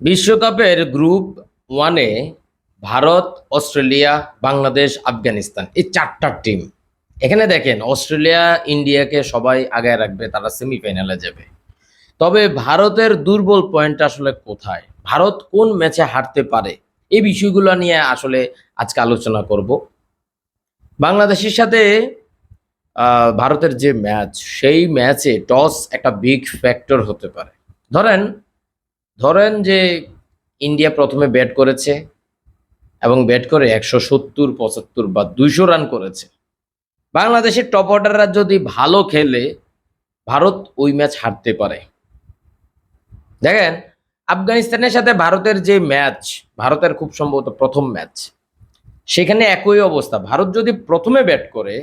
বিশ্বকাপের গ্রুপ ওয়ানে ভারত, অস্ট্রেলিয়া, বাংলাদেশ, আফগানিস্তান এই চারটা টিম এখানে দেখেন, অস্ট্রেলিয়া, ইন্ডিয়াকে সবাই আগায় রাখবে, তারা সেমিফাইনালে যাবে। তবে ভারতের দুর্বল পয়েন্ট আসলে কোথায়? ভারত কোন ম্যাচে হারতে পারে? এই বিষয়গুলো নিয়ে আসলে আজকে আলোচনা করব। বাংলাদেশের সাথে ভারতের যে ম্যাচ সেই ম্যাচে টস একটা বিগ ফ্যাক্টর হতে পারে। ধরেন ধরেন যে ইন্ডিয়া প্রথমে ব্যাট করেছে এবং ব্যাট করে একশো সত্তর, পঁচাত্তর বা দুইশো রান করেছে। বাংলাদেশের টপ অর্ডাররা যদি ভালো খেলে, ভারত ওই ম্যাচ হারতে পারে। দেখেন, আফগানিস্তানের সাথে ভারতের যে ম্যাচ ভারতের খুব সম্ভবত প্রথম ম্যাচ সেখানে একই অবস্থা। ভারত যদি প্রথমে ব্যাট করে,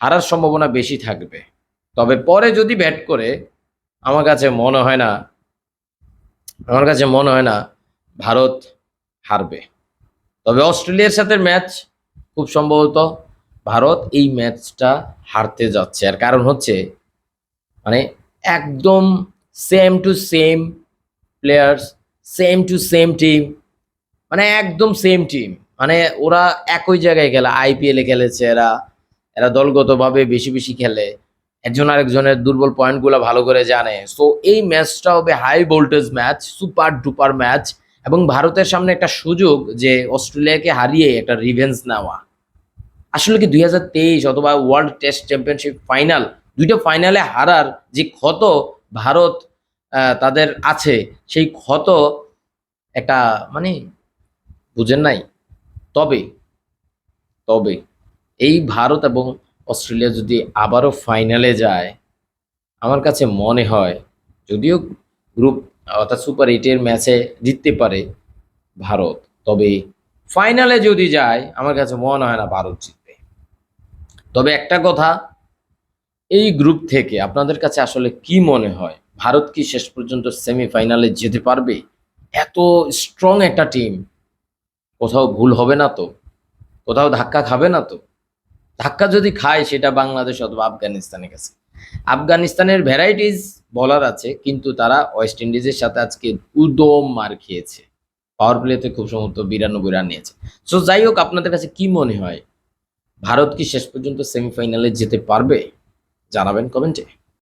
হারার সম্ভাবনা বেশি থাকবে। তবে পরে যদি ব্যাট করে, আমার কাছে মনে হয় না আমার কাছে মনে হয় না ভারত হারবে। তবে অস্ট্রেলিয়ার সাথে ম্যাচ খুব সম্ভবত ভারত এই ম্যাচটা হারতে যাচ্ছে। আর কারণ হচ্ছে মানে একদম same to same players same to same team মানে একদম সেম টিম মানে ওরা একই জায়গায় খেলে আইপিএলে খেলেছে এরা এরা দলগতভাবে বেশি বেশি খেলে। একজন আরেকজনের দুর্বল পয়েন্টগুলো ভালো করে জানে। সো এই ম্যাচটা হবে high voltage match super duper match এবং ভারতের সামনে একটা সুযোগ যে অস্ট্রেলিয়াকে হারিয়ে একটা রিভেন্স নেওয়া। আসলে কি দুই হাজার তেইশ অথবা ওয়ার্ল্ড টেস্ট চ্যাম্পিয়নশিপ ফাইনাল দুইটা ফাইনালে হারার যে ক্ষত ভারত তাদের আছে, সেই ক্ষত একটা মানে বুঝেন নাই। তবে তবে এই ভারত এবং অস্ট্রেলিয়া যদি আবারও ফাইনালে যায়, আমার কাছে মনে হয় যদিও গ্রুপ, অর্থাৎ সুপার এইটের ম্যাচে জিততে পারে ভারত, তবে ফাইনালে যদি যায়, আমার কাছে মনে হয় না ভারত জিতবে। তবে একটা কথা, এই গ্রুপ থেকে আপনাদের কাছে আসলে কি মনে হয়? ভারত কি শেষ পর্যন্ত সেমিফাইনালে যেতে পারবে? এত স্ট্রং একটা টিম কোথাও ভুল হবে না তো? কোথাও ধাক্কা খাবে না তো? ধাক্কা যদি খায় সেটা বাংলাদেশ অথবা আফগানিস্তানের কাছে। আফগানিস্তানের ভ্যারাইটিস বলার আছে, কিন্তু তারা ওয়েস্ট ইন্ডিজের সাথে আজকে উদম মার খেয়েছে। পাওয়ার প্লেতে খুব সম্ভবত বিরানব্বই রান নিয়েছে। সো যাই হোক, আপনাদের কাছে কি মনে হয়? ভারত কি শেষ পর্যন্ত সেমিফাইনালে যেতে পারবে? জানাবেন কমেন্টে।